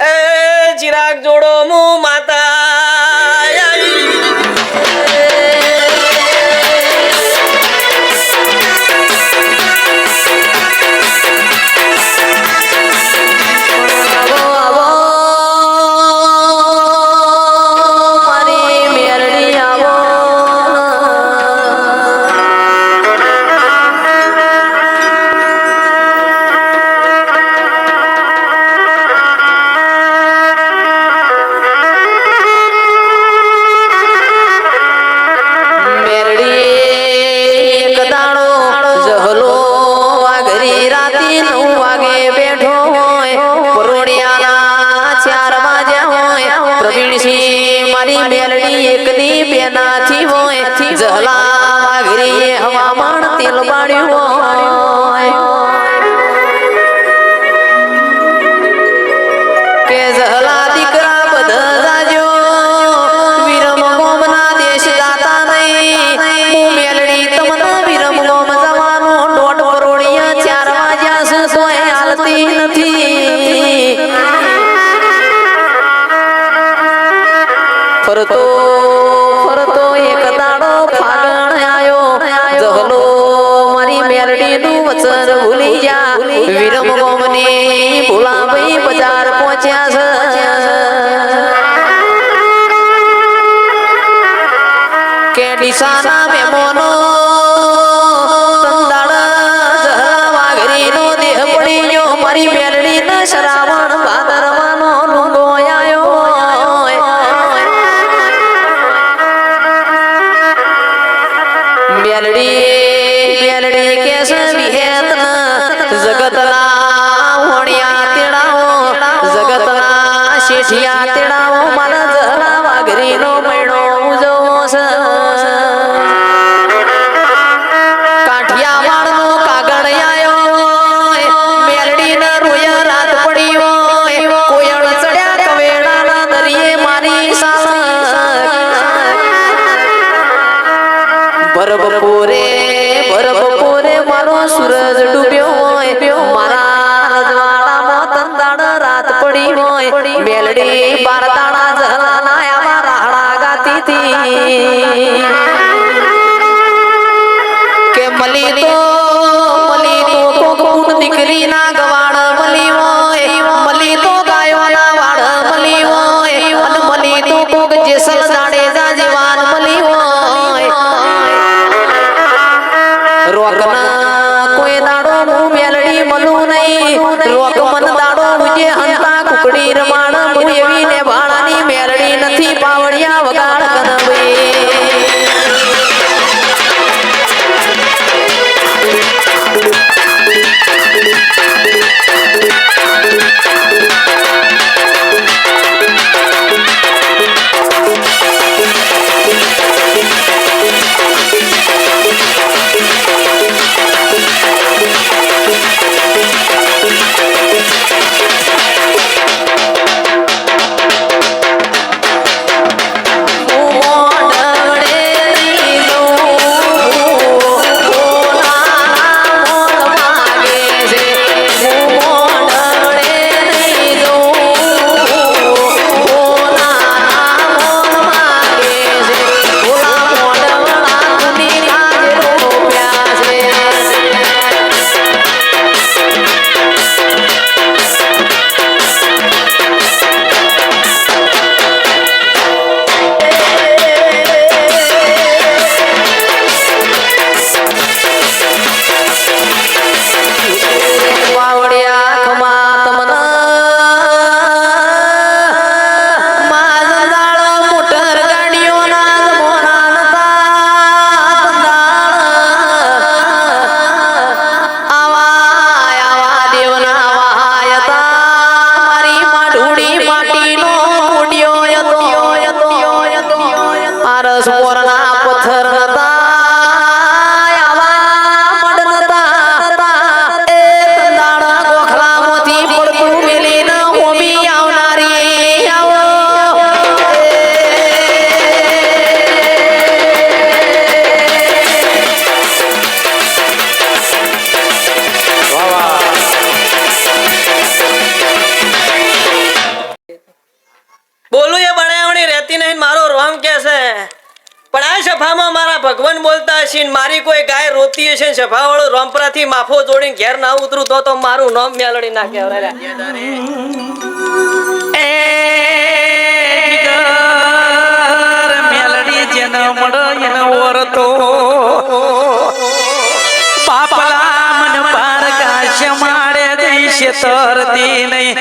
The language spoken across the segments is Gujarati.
એ ચિરાગ જોડો મુ મેલડી પણ આ સભામાં મારા ભગવાન બોલતા હશે મારી કોઈ ગાય રોતી હશે સભા વાળો રોમપરાથી માફો જોડીને ઘેર ના ઉતરું તો તો મારું નામ મેળડી નાખે મેલડી જેને મળે એને પાપલા મન પાર કાશ્ય માડે જઈશે તરતી નહીં.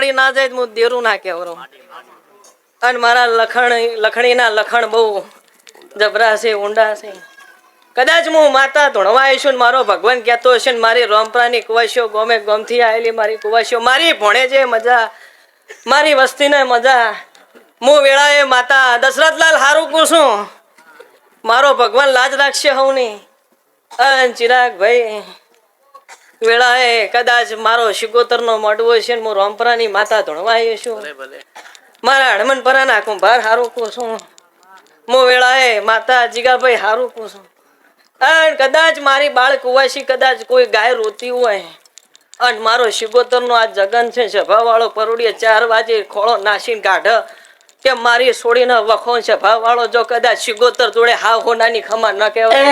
પડી ના જાય હું દેરું ના કેવરો અને મારા લખણ, લખણીના લખણ બહુ જબરા છે, ઊંડા છે. કદાચ હું માતા ધૂણવા આવીશું મારો ભગવાન કહેતો હશે ને મારી રોમપરાની કુવાસીઓ ગોમે ગોમથી આવેલી મારી કુવાસીઓ મારી ભણે જે મજા, મારી વસ્તીને મજા. હું વેળાએ માતા દશરથલાલ હારું પૂછું છું. મારો ભગવાન લાજ રાખશે હવની. અન ચિરાગ ભાઈ વેળાએ કદાચ મારો શિકોતરનો મડવો છે ને હું રોમપરાની માતા ધૂણવા આવી છું મારા હણમનપરાના કુંભાર હારું કહું છું. હું વેળાએ માતા જીગાભાઈ હારું કહું છું. અને કદાચ મારી બાળ કુવાસી કદાચ કોઈ ગાય રોતી હોય. અને મારો શિગોતરનો આ જગન છે સભાવાળો પરોડીએ ચાર વાગે ખોળો નાસીને કાઢ કે મારી છોડીને વખો સભાવાળો જો કદાચ શિગોતર જોડે હા હોનાની ખમા ન કહેવાય.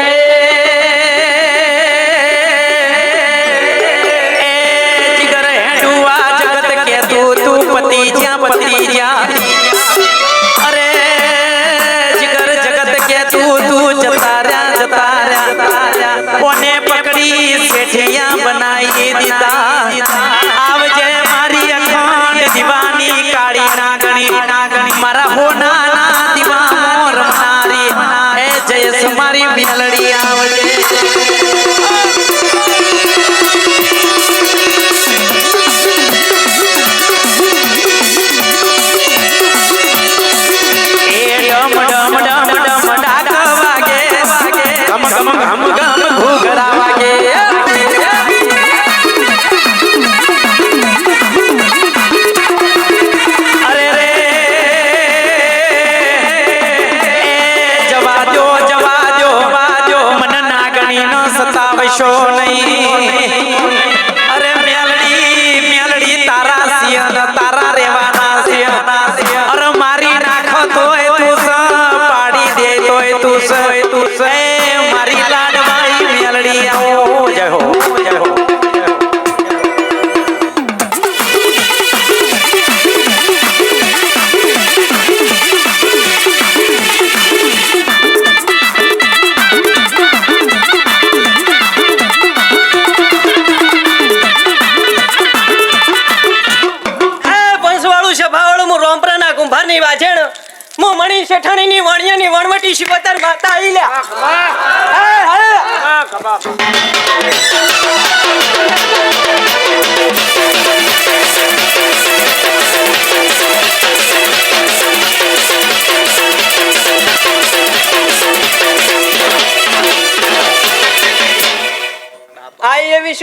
তুসে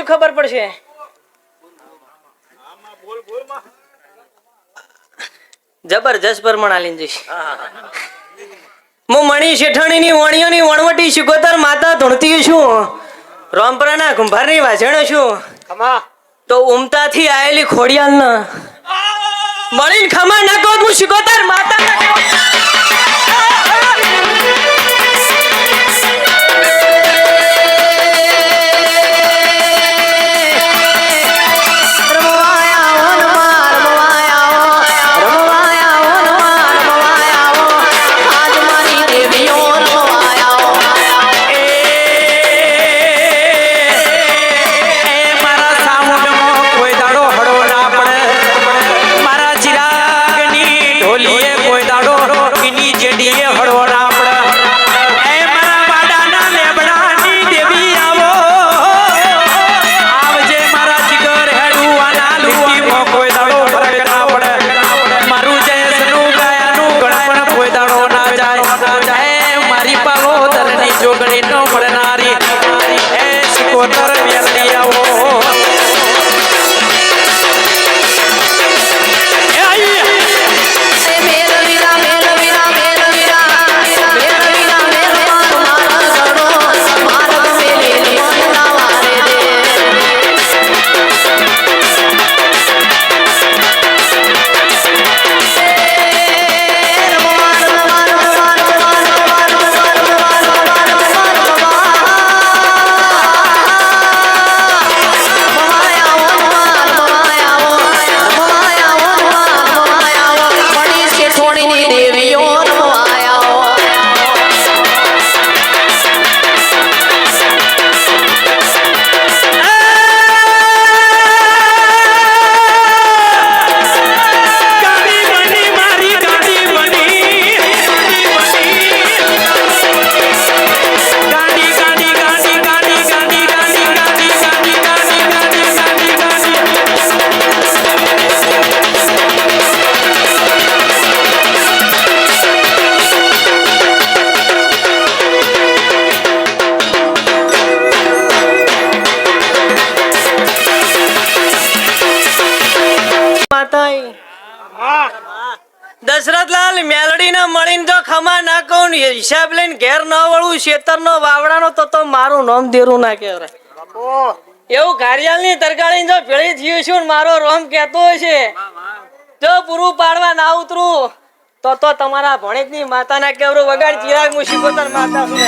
પછી ખબર પડશે. જબરજસ્ત પર આલીન જઈશ. હું મણી શેઠાણીની વણિયોની વણવટી શિકોતર માતા ધૂણતી છું. રોમપ્રણા કુંભારની વાજણો છું. તો ઉમતાથી આયેલી ખોડિયાલ મણી ખમા નાખો હું શિકોતર માતા માતાઈ. દશરથલાલ મેલડી ને મળીને જો ખમા ના કહું હિસાબ લઈને ઘેર ન વળું શેતર નો વાવડાનો તો તો મારું નામ દેરું ના કહેવાય. એવું ઘારિયાલની તરકાળી જો ભેળી થયું છું મારો રોમ કેતો છે, જો પૂરું પાડવા ના ઉતરું, તો તો તમારા ભણેજની માતા ના કેવરું વગાડ ચિરાગ મુસીબત માતા છું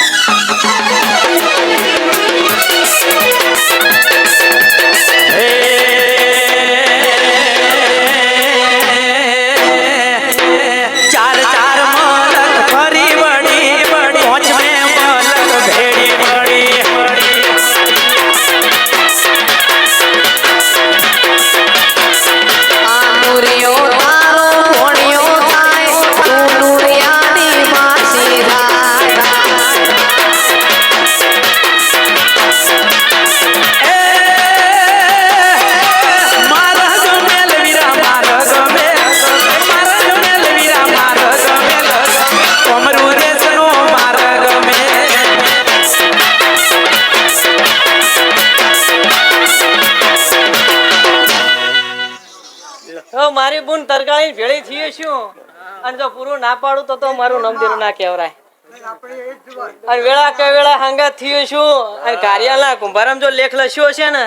લઈશું અને જો પૂરું ના પાડું તો તો મારું નમદીરું ના કહેવરાય અને વેળા કે વેળા હંગા થયું છું. અને કાર્યાલય કુંભારામ જો લેખ લખ્યો છે ને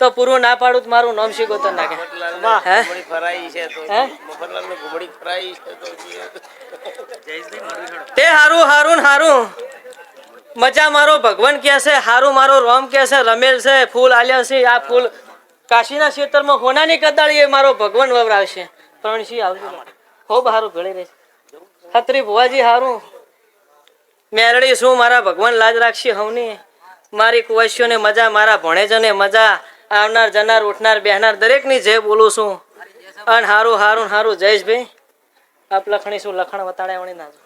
તો પૂરું ના પાડું મારું નામ શીખો તો નાખે તે. હારું હારું હારું. મજા મારો ભગવાન કે છે હારું મારો રોમ કે છે રમેલ છે ફૂલ આલ્યા છે આ ફૂલ. કાશીના ક્ષેત્રમાં હોનાની કદાળી એ મારો ભગવાન વવરાવશે. ત્રણસી આવશે ખૂબ હારું ભેળી રહી ખત્રી ભુવાજી હારું. મેરડી શું મારા ભગવાન લાજ રાખશે હવની? મારી કુવાસીઓને મજા, મારા ભણેજોને મજા, આવનાર, જનાર, ઉઠનાર, બેહનાર દરેકની જે બોલું છું. અન હારું હારું હારું, જયેશભાઈ. આપ લખણી શું લખણ વતાડે વણી નાજો.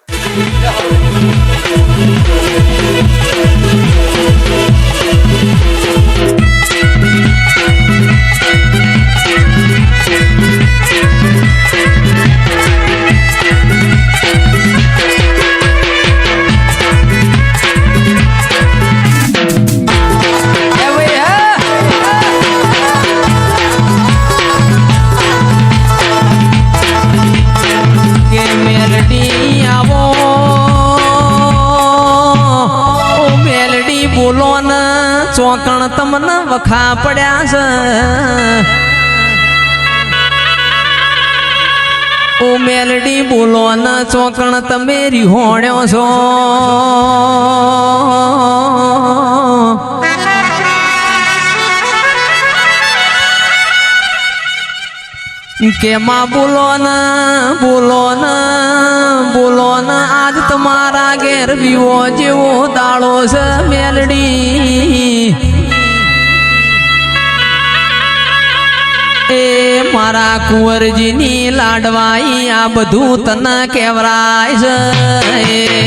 તમને વખા પડ્યા છે. ઓ મેલડી બોલો ને ચોકણ તમે રીહોણ્યો છો. કેમાં બોલો ને બોલો ને બોલો ને, આજ તમારા ઘેર વિવો જેવો દાળો છે મેલડી. એ મારા કુંવરજીની લાડવાઈ આ બધું તને કેવરાય છે.